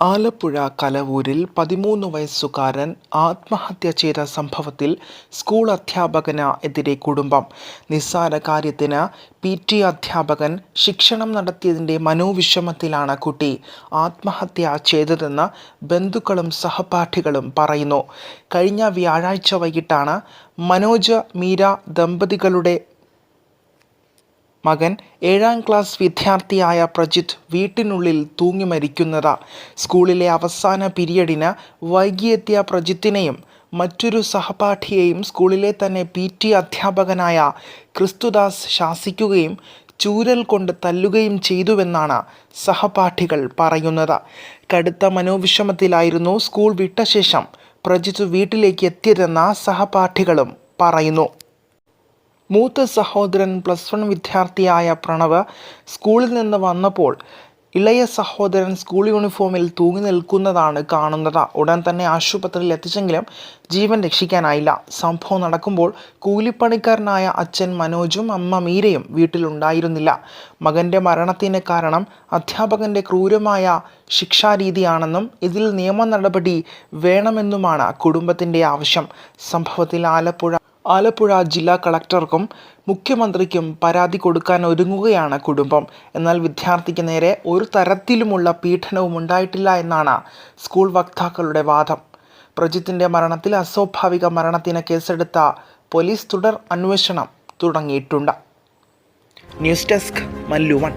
ആലപ്പുഴ കലവൂരിൽ പതിമൂന്ന് വയസ്സുകാരൻ ആത്മഹത്യ ചെയ്ത സംഭവത്തിൽ സ്കൂൾ അധ്യാപകന് എതിരെ കുടുംബം. നിസ്സാര കാര്യത്തിന് പി ടി അധ്യാപകൻ ശിക്ഷണം നടത്തിയതിന്റെ മനോവിഷമത്തിലാണ് കുട്ടി ആത്മഹത്യ ചെയ്തതെന്ന് ബന്ധുക്കളും സഹപാഠികളും പറയുന്നു. കഴിഞ്ഞ വ്യാഴാഴ്ച വൈകിട്ടാണ് മനോജ് മീര ദമ്പതികളുടെ മകൻ ഏഴാം ക്ലാസ് വിദ്യാർത്ഥിയായ പ്രജിത്ത് വീട്ടിനുള്ളിൽ തൂങ്ങി മരിക്കുന്നത്. സ്കൂളിലെ അവസാന പീരിയഡിന് വൈകിയെത്തിയ പ്രജിത്തിനെയും മറ്റൊരു സഹപാഠിയെയും സ്കൂളിലെ തന്നെ പി ടി അധ്യാപകനായ ക്രിസ്തുദാസ് ശാസിക്കുകയും ചൂരൽ കൊണ്ട് തല്ലുകയും ചെയ്തുവെന്നാണ് സഹപാഠികൾ പറയുന്നത്. കടുത്ത മനോവിഷമത്തിലായിരുന്നു സ്കൂൾ വിട്ട ശേഷം പ്രജിത്ത് വീട്ടിലേക്ക് എത്തിയതെന്ന സഹപാഠികളും പറയുന്നു. മൂത്ത സഹോദരൻ പ്ലസ് വൺ വിദ്യാർത്ഥിയായ പ്രണവ് സ്കൂളിൽ നിന്ന് വന്നപ്പോൾ ഇളയ സഹോദരൻ സ്കൂൾ യൂണിഫോമിൽ തൂങ്ങി നിൽക്കുന്നതാണ് കാണുന്നത്. ഉടൻ തന്നെ ആശുപത്രിയിൽ എത്തിച്ചെങ്കിലും ജീവൻ രക്ഷിക്കാനായില്ല. സംഭവം നടക്കുമ്പോൾ കൂലിപ്പണിക്കാരനായ അച്ഛൻ മനോജും അമ്മ മീരയും വീട്ടിലുണ്ടായിരുന്നില്ല. മകന്റെ മരണത്തിന് കാരണം അധ്യാപകന്റെ ക്രൂരമായ ശിക്ഷാരീതിയാണെന്നും ഇതിൽ നിയമ നടപടി വേണമെന്നുമാണ് കുടുംബത്തിന്റെ ആവശ്യം. സംഭവത്തിൽ ആലപ്പുഴ ആലപ്പുഴ ജില്ലാ കളക്ടർക്കും മുഖ്യമന്ത്രിക്കും പരാതി കൊടുക്കാൻ ഒരുങ്ങുകയാണ് കുടുംബം. എന്നാൽ വിദ്യാർത്ഥിക്ക് നേരെ ഒരു തരത്തിലുമുള്ള പീഡനവും ഉണ്ടായിട്ടില്ല എന്നാണ് സ്കൂൾ വക്താക്കളുടെ വാദം. പ്രജിത്തിന്റെ മരണത്തിൽ അസ്വാഭാവിക മരണത്തിന് കേസെടുത്ത പോലീസ് തുടർ അന്വേഷണം തുടങ്ങിയിട്ടുണ്ട്. News desk മല്ലുവൺ